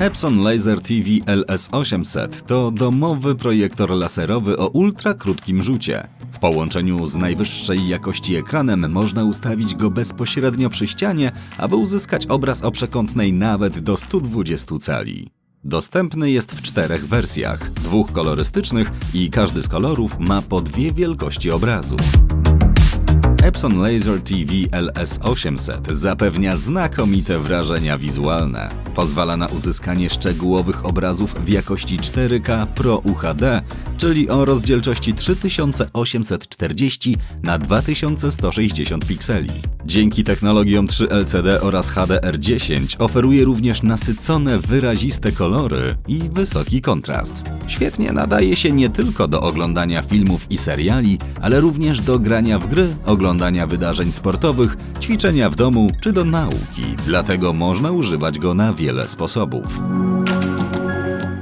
Epson Laser TV LS800 to domowy projektor laserowy o ultra krótkim rzucie. W połączeniu z najwyższej jakości ekranem można ustawić go bezpośrednio przy ścianie, aby uzyskać obraz o przekątnej nawet do 120 cali. Dostępny jest w czterech wersjach, dwóch kolorystycznych i każdy z kolorów ma po dwie wielkości obrazu. Epson Laser TV LS800 zapewnia znakomite wrażenia wizualne. Pozwala na uzyskanie szczegółowych obrazów w jakości 4K Pro UHD, czyli o rozdzielczości 3840 na 2160 pikseli. Dzięki technologiom 3LCD oraz HDR10 oferuje również nasycone, wyraziste kolory i wysoki kontrast. Świetnie nadaje się nie tylko do oglądania filmów i seriali, ale również do grania w gry, oglądania wydarzeń sportowych, ćwiczenia w domu czy do nauki, dlatego można używać go na wiele sposobów.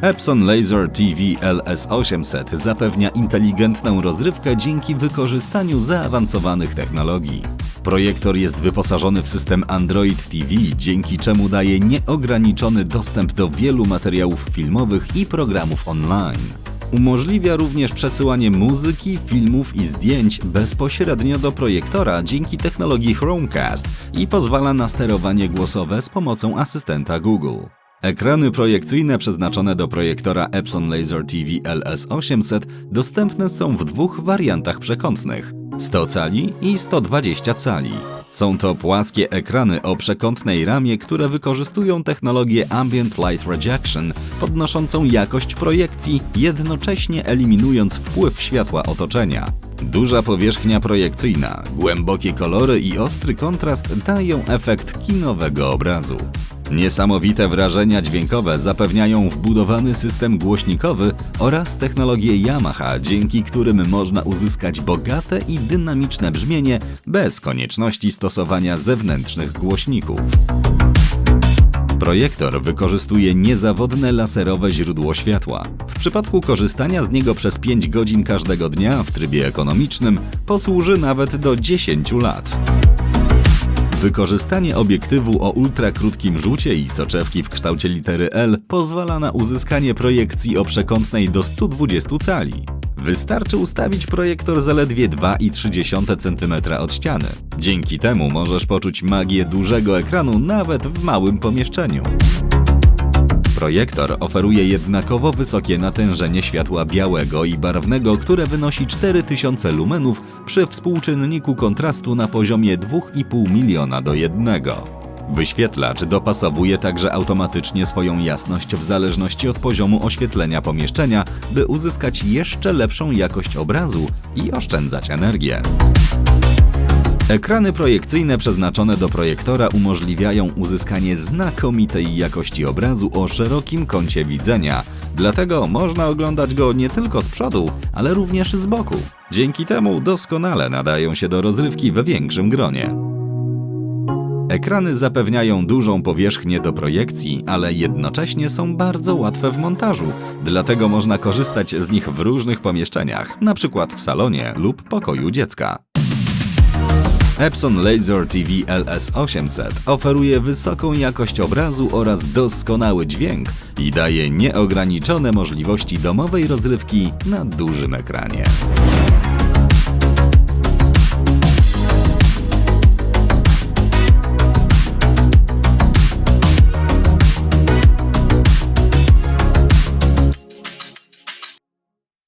Epson Laser TV LS800 zapewnia inteligentną rozrywkę dzięki wykorzystaniu zaawansowanych technologii. Projektor jest wyposażony w system Android TV, dzięki czemu daje nieograniczony dostęp do wielu materiałów filmowych i programów online. Umożliwia również przesyłanie muzyki, filmów i zdjęć bezpośrednio do projektora dzięki technologii Chromecast i pozwala na sterowanie głosowe z pomocą asystenta Google. Ekrany projekcyjne przeznaczone do projektora Epson Laser TV LS800 dostępne są w dwóch wariantach przekątnych 100 cali i 120 cali. Są to płaskie ekrany o przekątnej ramie, które wykorzystują technologię Ambient Light Rejection, podnoszącą jakość projekcji, jednocześnie eliminując wpływ światła otoczenia. Duża powierzchnia projekcyjna, głębokie kolory i ostry kontrast dają efekt kinowego obrazu. Niesamowite wrażenia dźwiękowe zapewniają wbudowany system głośnikowy oraz technologie Yamaha, dzięki którym można uzyskać bogate i dynamiczne brzmienie bez konieczności stosowania zewnętrznych głośników. Projektor wykorzystuje niezawodne laserowe źródło światła. W przypadku korzystania z niego przez 5 godzin każdego dnia w trybie ekonomicznym posłuży nawet do 10 lat. Wykorzystanie obiektywu o ultrakrótkim rzucie i soczewki w kształcie litery L pozwala na uzyskanie projekcji o przekątnej do 120 cali. Wystarczy ustawić projektor zaledwie 2,3 cm od ściany. Dzięki temu możesz poczuć magię dużego ekranu nawet w małym pomieszczeniu. Projektor oferuje jednakowo wysokie natężenie światła białego i barwnego, które wynosi 4000 lumenów przy współczynniku kontrastu na poziomie 2,5 miliona do 1. Wyświetlacz dopasowuje także automatycznie swoją jasność w zależności od poziomu oświetlenia pomieszczenia, by uzyskać jeszcze lepszą jakość obrazu i oszczędzać energię. Ekrany projekcyjne przeznaczone do projektora umożliwiają uzyskanie znakomitej jakości obrazu o szerokim kącie widzenia, dlatego można oglądać go nie tylko z przodu, ale również z boku. Dzięki temu doskonale nadają się do rozrywki we większym gronie. Ekrany zapewniają dużą powierzchnię do projekcji, ale jednocześnie są bardzo łatwe w montażu, dlatego można korzystać z nich w różnych pomieszczeniach, np. w salonie lub pokoju dziecka. Epson Laser TV LS800 oferuje wysoką jakość obrazu oraz doskonały dźwięk i daje nieograniczone możliwości domowej rozrywki na dużym ekranie.